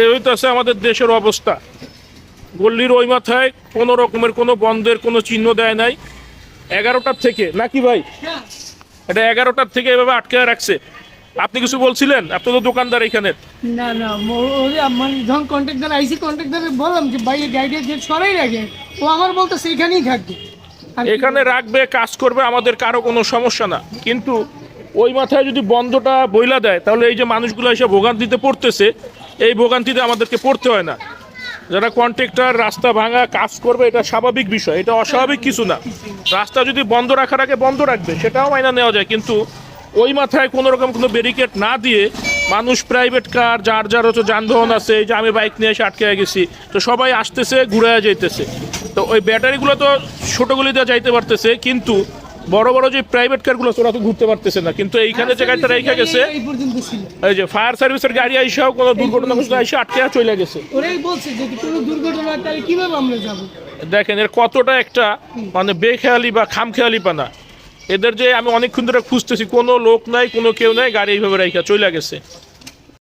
এই হইতেছে আমাদের দেশের অবস্থা। গল্লির ওই মাথায় কোনো রকমের কোনো বন্ধের কোনো চিহ্ন দেয় নাই। এগারোটার থেকে নাকি ভাই? এটা এগারোটার থেকে এভাবে আটকে রাখছে। আপনি কিছু বলছিলেন? আপনি তো দোকানদার এখানে। না না যখন কন্ট্রাক্টর আইসি কন্ট্রাক্টরে বললাম যে ভাই গাড়িটা যে সরাই রাখে ও আমার বলতে সেইখানেই থাকবে। এখানে রাখবে কাজ করবে আমাদের কারও কোনো সমস্যা না। কিন্তু ওই মাথায় যদি বন্ধটা বইলা দেয়, তাহলে এই যে মানুষগুলো এসে ভোগান্তিতে পড়তেছে, এই ভোগান্তিতে আমাদেরকে পড়তে হয় না। যারা কন্ট্রাক্টর রাস্তা ভাঙা, কাজ করবে, এটা স্বাভাবিক বিষয়, এটা অস্বাভাবিক কিছু না। রাস্তা যদি বন্ধ রাখার আগে বন্ধ রাখবে, সেটাও মাইনা নেওয়া যায়, কিন্তু ওই মাথায় কোনো রকম কোনো ব্যারিকেড না দিয়ে মানুষ প্রাইভেট কার যার যার হচ্ছে যানবাহন আছে, এই যে আমি বাইক নিয়ে এসে আটকে গেছি, তো সবাই আসতেছে, ঘুরে যাইতেছে। তো ওই ব্যাটারিগুলো তো ছোটোগুলি দিয়ে যাইতে পারতেছে, কিন্তু বড় বড় যে প্রাইভেট কারগুলো ওরা তো ঘুরতে পারতেছে না। কিন্তু এইখানে যে গাড়িটা রেখে গেছে এই যে ফায়ার সার্ভিসের গাড়ি আইসাও কোনো দুর্ঘটনাগ্রস্ত আইসা আটকে চলে গেছে। ওরাই বলছে যে কোনো দুর্ঘটনা তাহলে কীভাবে আমরা যাব? দেখেন এর কতটা একটা মানে বেখেয়ালি বা খামখেয়ালি পানা। এদের যে আমি অনেকক্ষণ ধরে খুঁজতেছি কোনো লোক নাই কোনো কেউ নাই গাড়ি এইভাবে রেখে চলে গেছে।